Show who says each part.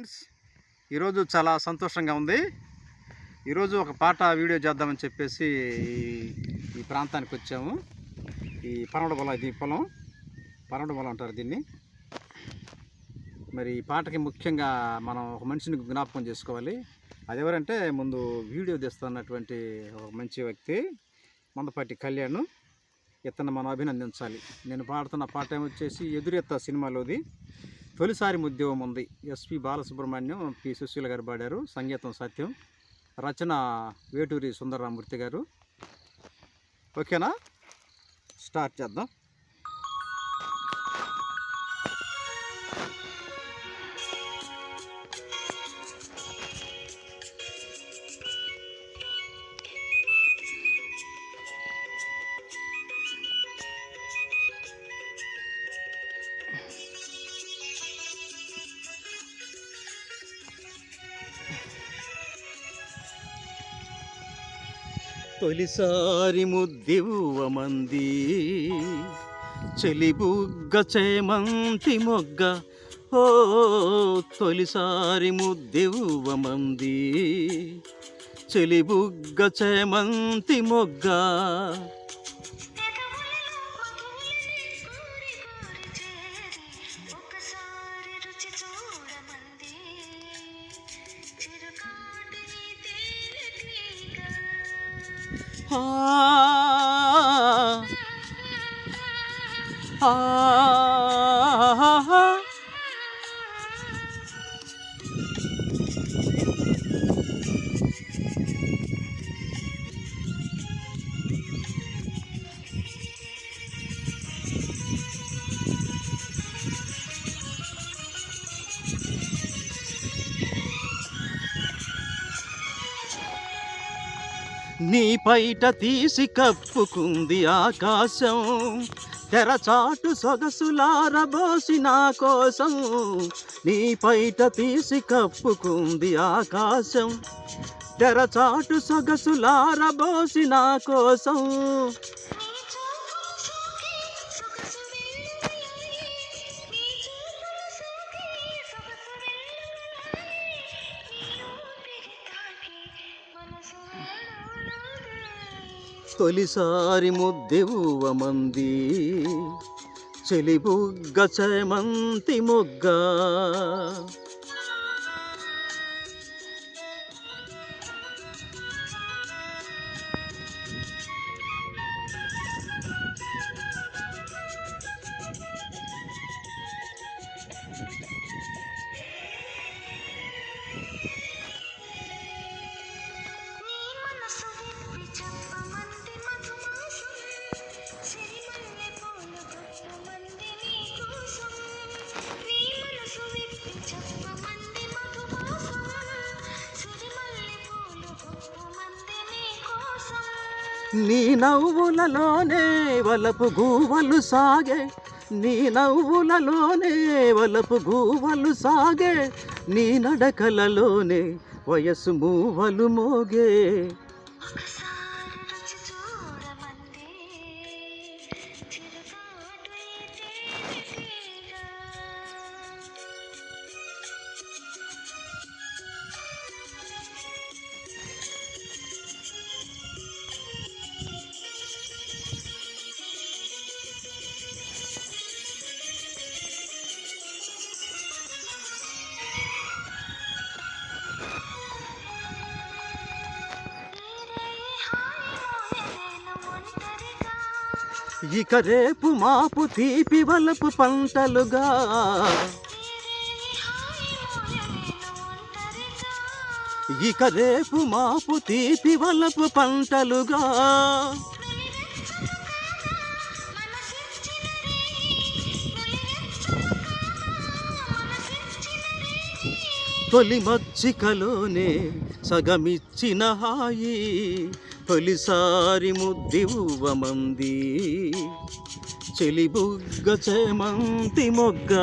Speaker 1: Friends ఈరోజు చాలా సంతోషంగా ఉంది. ఈరోజు ఒక పాట వీడియో చేద్దామని చెప్పేసి ఈ- ప్రాంతానికి వచ్చాము. ఈ పనవడ పొలం ఇది పొలం పనవడ పొలం అంటారు దీన్ని. మరి ఈ పాటకి ముఖ్యంగా మనం ఒక మనిషిని జ్ఞాపకం చేసుకోవాలి. అది ఎవరంటే ముందు వీడియో తీస్తున్నటువంటి ఒక మంచి వ్యక్తి మందపాటి కళ్యాణ్. ఇతను మనం అభినందించాలి. నేను పాడుతున్న పాట ఏమొచ్చేసి ఎదురెత్త సినిమాలోది. తొలిసారి ఉద్యోగం ఉంది. ఎస్పి బాలసుబ్రహ్మణ్యం పి సుశీల గారు పాడారు. సంగీతం సత్యం. రచన వేటూరి సుందరరామూర్తి గారు. ఓకేనా? స్టార్ట్ చేద్దాం. తొలిసారి ముద్దివ్వమంది. చెలిబుగ్గ చేమంతి మొగ్గ ఓ తొలిసారి ముద్దివ్వమంది. చెలిబుగ్గ చేమంతి మొగ్గ ah, ah. నీ పైట తీసి కప్పుకుంది ఆకాశం. తెరచాటు సొగసులారబోసి నా కోసం. నీ పైట తీసి కప్పుకుంది ఆకాశం. తెరచాటు సొగసులారబోసి నా కోసం.
Speaker 2: తొలిసారి
Speaker 1: తొలిసారి ముద్దెవ్వమంది చెలిబుగ్గ చేమంతి మొగ్గ.
Speaker 2: నీ
Speaker 1: నవ్వులలోనే వలపు గూవలు సాగే. నీ నవ్వులలోనే వలపు గూవలు సాగే. నీ నడకలలోనే వయసు మూవలు మోగే. ఇక రేపు మాపు తీపి వలపు పంటలుగా. ఇక రేపు మాపు తీపి వలపు పంటలుగా. తొలి మచ్చికలోనే సగమిచ్చిన హాయి. తొలిసారి ముద్దివ్వమంది. చెలిబుగ్గ చేమంతి మొగ్గ.